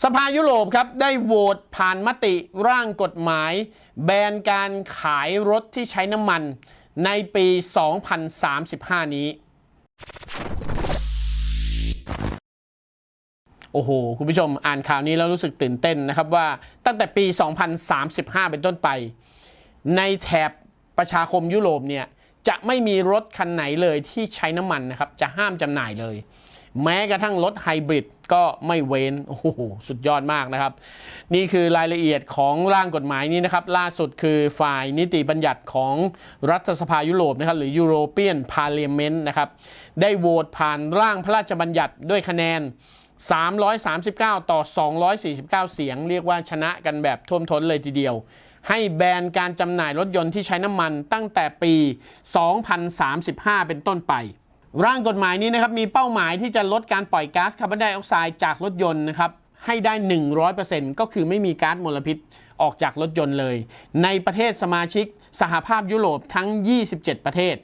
สภายุโรปครับได้โหวตผ่านมติร่างกฎหมาย แบนการขายรถที่ใช้น้ำมันในปี 2035 นี้ โอ้โห คุณผู้ชมอ่านข่าวนี้แล้วรู้สึกตื่นเต้นนะครับว่าตั้งแต่ปี 2035 เป็นต้นไป ในแถบประชาคมยุโรปเนี่ยจะไม่มีรถคันไหนเลยที่ใช้น้ำมันนะครับ จะห้ามจำหน่ายเลย แม้กระทั่งรถไฮบริดก็ไม่เว้น โอ้โห สุดยอดมากนะครับ นี่คือรายละเอียดของร่างกฎหมายนี้นะครับ ล่าสุดคือฝ่ายนิติบัญญัติของรัฐสภายุโรปนะครับ หรือ European Parliament นะครับ ได้โหวตผ่านร่างพระราชบัญญัติด้วยคะแนน 339 ต่อ 249 เสียง เรียกว่าชนะกันแบบท่วมท้นเลยทีเดียว ให้แบนการจำหน่ายรถยนต์ที่ใช้น้ำมันตั้งแต่ปี 2035 เป็นต้นไป ร่างกฎหมายนี้นะครับมีเป้าหมายที่จะลดการปล่อยก๊าซคาร์บอนไดออกไซด์จากรถยนต์นะครับให้ได้ 100%ก็คือไม่มีก๊าซมลพิษออกจากรถยนต์เลย ในประเทศสมาชิกสหภาพยุโรปทั้ง 27 ประเทศ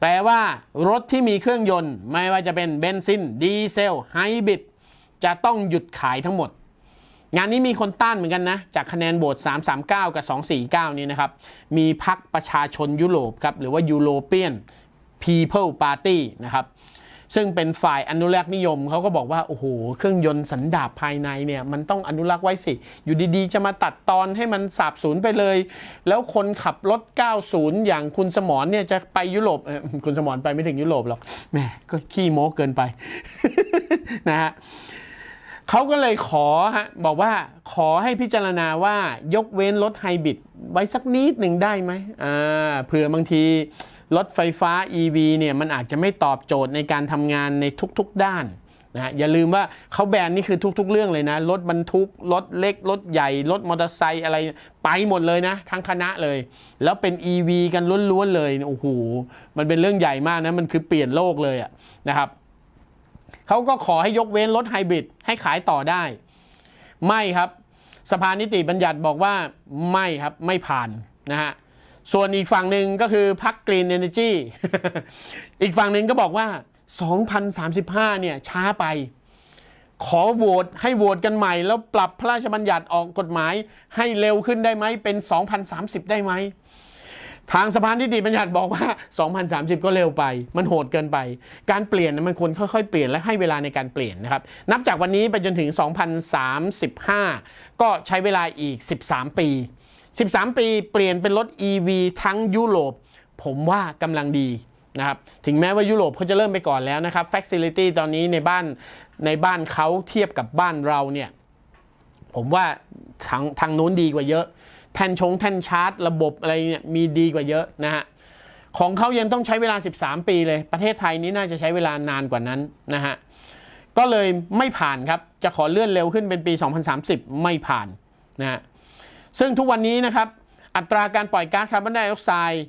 แปลว่ารถที่มีเครื่องยนต์ ไม่ว่าจะเป็นเบนซิน ดีเซล ไฮบริด จะต้องหยุดขายทั้งหมด งานนี้มีคนต้านเหมือนกันนะ จากคะแนนโหวต339 กับ 249 นี้นะครับ มีพักประชาชนยุโรปครับ หรือว่า European People Party นะครับซึ่งเป็นฝ่ายอนุรักษ์นิยมเขาก็บอกว่า โอ้โห เครื่องยนต์สันดาปภายในเนี่ยมันต้องอนุรักษ์ไว้สิ อยู่ดีๆ จะมาตัดตอนให้มันสาบสูญไปเลย แล้วคนขับรถ 90 อย่างคุณสมรเนี่ยจะไปยุโรปคุณสมรไปไม่ถึงยุโรปหรอกแหมก็ขี้โม้เกินไปนะฮะเขาก็เลยขอฮะบอกว่าขอให้พิจารณาว่ายกเว้นรถไฮบริดไว้สักนิดหนึ่งได้ไหมอ่าเผื่อบางที รถไฟฟ้า EV เนี่ยมันอาจจะไม่ตอบโจทย์ในการทำงานในทุกๆด้านนะอย่าลืมว่าเขาแบนนี่คือทุก ๆ เรื่องเลยนะ รถบรรทุก รถเล็ก รถใหญ่ รถมอเตอร์ไซค์อะไรไปหมดเลยนะ ทั้งคณะเลย แล้วเป็น EV กันล้วนๆเลยโอ้โหมันเป็นเรื่องใหญ่มากนะ มันคือเปลี่ยนโลกเลยอะนะครับเขาก็ขอให้ยกเว้นรถไฮบริดให้ขายต่อได้ ไม่ครับ สภานิติบัญญัติบอกว่าไม่ครับไม่ผ่านนะฮะ ส่วนอีกฝั่งหนึ่งก็คือพรรคกรีนเอเนจีอีกฝั่งหนึ่งก็บอกว่า 2035 เนี่ยช้าไป ขอโหวตให้โหวตกันใหม่ แล้วปรับพระราชบัญญัติออกกฎหมาย ให้เร็วขึ้นได้ไหมเป็น 2030 ได้ไหมทางสภานิติบัญญัติบอกว่า 2030 ก็เร็วไป มันโหดเกินไป การเปลี่ยนมันควรค่อยๆ เปลี่ยนและให้เวลาในการเปลี่ยนนะครับ นับจากวันนี้ไปจนถึง 2035 ก็ใช้เวลาอีก 13 ปี 13 ปีเปลี่ยนเป็นรถ EV ทั้งยุโรป ผมว่ากำลังดีนะครับ ถึงแม้ว่ายุโรปเขาจะเริ่มไปก่อนแล้วนะครับ Facility ตอนนี้ในบ้านในบ้านเขาเทียบกับบ้านเราเนี่ย ผมว่าทางทางนู้นดีกว่าเยอะแท่นชงแท่นชาร์จ ระบบอะไรเนี่ยมีดีกว่าเยอะนะฮะของเขายังต้องใช้เวลา 13 ปีเลย ประเทศไทยนี้น่าจะใช้เวลานานกว่านั้นนะฮะ ก็เลยไม่ผ่านครับ จะขอเลื่อนเร็วขึ้นเป็นปี 2030 ไม่ผ่านนะฮะ ซึ่งทุกวันนี้นะครับ อัตราการปล่อยก๊าซคาร์บอนไดออกไซด์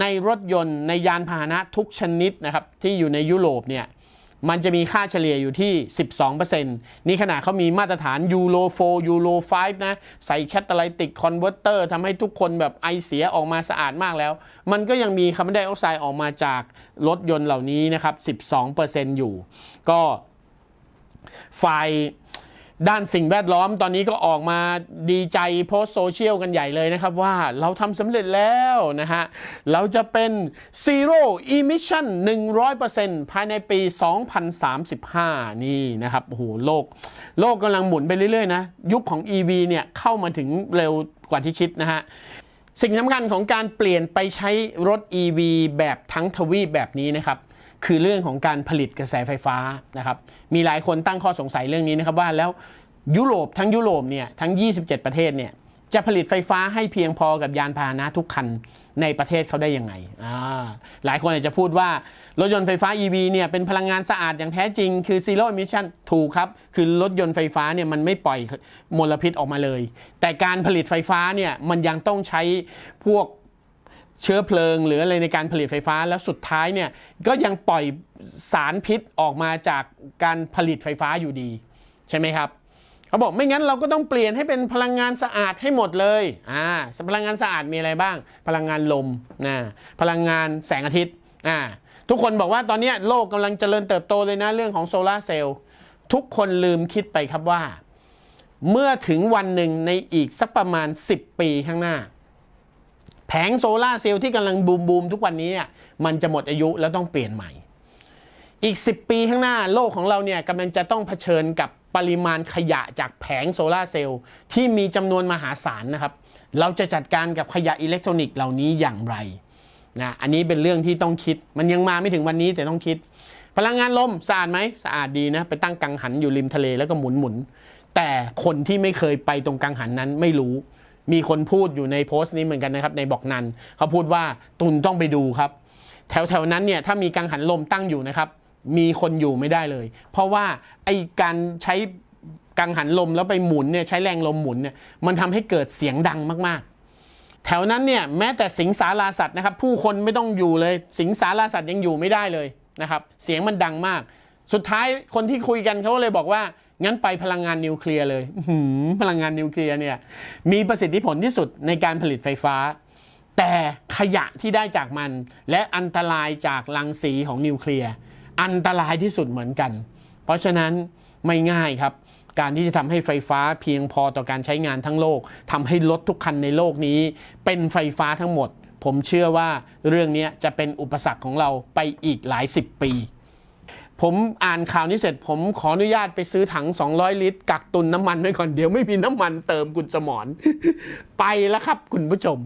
ในรถยนต์ในยานพาหนะทุกชนิดนะครับที่อยู่ในยุโรปเนี่ยมันจะมีค่าเฉลี่ยอยู่ที่ 12%นี่ขนาดเขามีมาตรฐานยูโร4ยูโร5นะ ใส่แคตตาลิติกคอนเวอร์เตอร์ทำให้ทุกคนแบบไอเสียออกมาสะอาดมากแล้ว มันก็ยังมีคาร์บอนไดออกไซด์ออกมาจากรถยนต์เหล่านี้นะครับ 12%อยู่ ก็ฝ่าย ด้านสิ่งแวดล้อมตอนนี้ก็ออกมาดีใจโพสโซเชียลกันใหญ่เลยนะครับว่าเราทำสำเร็จแล้วนะฮะ เราจะเป็น Zero Emission 100%ภายในปี 2035 นี่นะครับโอ้โหโลก โลกกำลังหมุนไปเรื่อย ๆ นะ ยุคของ EV เนี่ยเข้ามาถึงเร็วกว่าที่คิดนะฮะสิ่งสำคัญของการเปลี่ยนไปใช้รถ EV แบบทั้งทวีปแบบนี้นะครับ คือเรื่องของการผลิตกระแสไฟฟ้านะครับมีหลายคนตั้งข้อสงสัยเรื่องนี้นะครับว่าแล้วยุโรปทั้งยุโรปเนี่ยทั้ง 27 ประเทศเนี่ยจะผลิตไฟฟ้าให้เพียงพอกับยานพาหนะทุกคันในประเทศเขาได้ยังไงอ่าหลายคนอาจจะพูดว่ารถยนต์ไฟฟ้า EV เนี่ยเป็นพลังงานสะอาดอย่างแท้จริง คือ zero emission ถูกครับ คือรถยนต์ไฟฟ้าเนี่ยมันไม่ปล่อยมลพิษออกมาเลย แต่การผลิตไฟฟ้าเนี่ยมันยังต้องใช้พวก เชื้อเพลิง หรืออะไรในการผลิตไฟฟ้าแล้วสุดท้ายเนี่ยก็ยังปล่อยสารพิษออกมาจากการผลิตไฟฟ้าอยู่ดีใช่ไหมครับเขาบอกไม่งั้นเราก็ต้องเปลี่ยนให้เป็นพลังงานสะอาดให้หมดเลยอ่าพลังงานสะอาดมีอะไรบ้าง พลังงานลมนะพลังงานแสงอาทิตย์อ่าทุกคนบอกว่าตอนนี้โลกกำลังเจริญเติบโตเลยนะเรื่องของโซลาร์เซลล์ทุกคนลืมคิดไปครับว่า เมื่อถึงวันหนึ่งในอีกสักประมาณ 10 ปีข้างหน้า แผงโซลาเซลล์ที่กำลังบูมบูมทุกวันนี้เนี่ยมันจะหมดอายุแล้วต้องเปลี่ยนใหม่ อีก 10 ปีข้างหน้าโลกของเราเนี่ยกำลังจะต้องเผชิญกับปริมาณขยะจากแผงโซลาเซลล์ที่มีจำนวนมหาศาลนะครับ เราจะจัดการกับขยะอิเล็กทรอนิกส์เหล่านี้อย่างไรนะอันนี้เป็นเรื่องที่ต้องคิดมันยังมาไม่ถึงวันนี้แต่ต้องคิด พลังงานลมสะอาดไหมสะอาดดีนะ ไปตั้งกังหันอยู่ริมทะเลแล้วก็หมุนหมุนแต่คนที่ไม่เคยไปตรงกังหันนั้นไม่รู้ มีคนพูดอยู่ในโพสต์นี้เหมือนกันนะครับในบอกนันเขาพูดว่าตุนต้องไปดูครับ แถวแถวนั้นเนี่ยถ้ามีกังหันลมตั้งอยู่นะครับ มีคนอยู่ไม่ได้เลย เพราะว่าไอการใช้กังหันลมแล้วไปหมุนเนี่ยใช้แรงลมหมุนเนี่ยมันทำให้เกิดเสียงดังมากๆ แถวนั้นเนี่ยแม้แต่สิงสาราสัตว์นะครับ ผู้คนไม่ต้องอยู่เลย สิงสาราสัตว์ยังอยู่ไม่ได้เลยนะครับ เสียงมันดังมาก สุดท้ายคนที่คุยกันเขาเลยบอกว่า งั้นไปพลังงานนิวเคลียร์เลยพลังงานนิวเคลียร์เนี่ยมีประสิทธิผลที่สุดในการผลิตไฟฟ้า แต่ขยะที่ได้จากมัน และอันตรายจากรังสีของนิวเคลียร์อันตรายที่สุดเหมือนกัน เพราะฉะนั้นไม่ง่ายครับ การที่จะทำให้ไฟฟ้าเพียงพอต่อการใช้งานทั้งโลกทำให้รถทุกคันในโลกนี้ เป็นไฟฟ้าทั้งหมด ผมเชื่อว่าเรื่องนี้จะเป็นอุปสรรคของเราไปอีกหลายสิบปี ผมอ่านข่าวนี้เสร็จ ผมขออนุญาตไปซื้อถัง 200 ลิตร กักตุนน้ำมันไว้ก่อนเดี๋ยวไม่มีน้ำมันเติมคุณสมอน ไปแล้วครับคุณผู้ชม